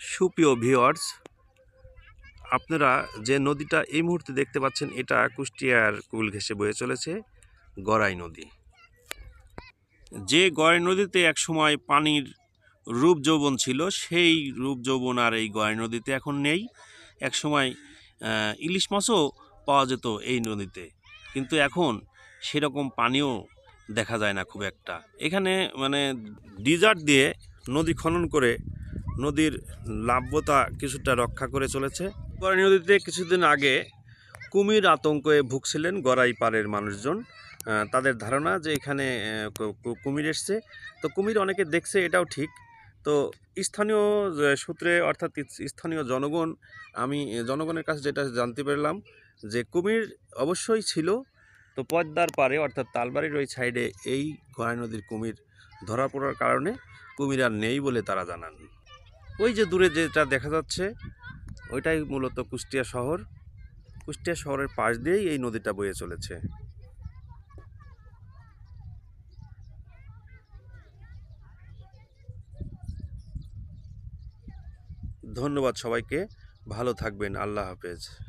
সুপ্রিয় ভিওয়ার্স আপনারা যে নদীটা এই মুহূর্তে দেখতে পাচ্ছেন এটা কুষ্টিয়ার কুল ঘেঁষে বয়ে চলেছে গড়াই নদী। যে গড়াই নদীতে একসময় পানির রূপ যৌবন ছিল সেই রূপ যৌবন আর এই গড়াই নদীতে এখন নেই। একসময় আহ, ইলিশ মাছও পাওয়া যেত এই নদীতে কিন্তু এখন সেরকম পানিও দেখা যায় না খুব একটা। এখানে মানে ডিজার্ট দিয়ে নদী খনন করে নদীর লাভ্যতা কিছুটা রক্ষা করে চলেছে। গড়াই নদীতে কিছুদিন আগে কুমির আতঙ্কে ভুগছিলেন গড়াই পাড়ের মানুষজন। তাদের ধারণা যে এখানে কুমির এসছে। তো কুমির অনেকে দেখছে, এটাও ঠিক। তো স্থানীয় সূত্রে অর্থাৎ স্থানীয় জনগণ, আমি, জনগণের কাছে যেটা জানতে পারলাম যে কুমির অবশ্যই ছিল। তো পদ্মার পারে অর্থাৎ তালবাড়ির ওই সাইডে এই গড়াই নদীর কুমির ধরা পড়ার কারণে কুমির আর নেই বলে তারা জানান। ওই যে দূরে যেটা দেখা যাচ্ছে, ওইটাই মূলত কুষ্টিয়া শহর। কুষ্টিয়া শহরের পাশ দিয়েই এই নদীটা বয়ে চলেছে। ধন্যবাদ সবাইকে। ভালো থাকবেন। আল্লাহ হাফেজ।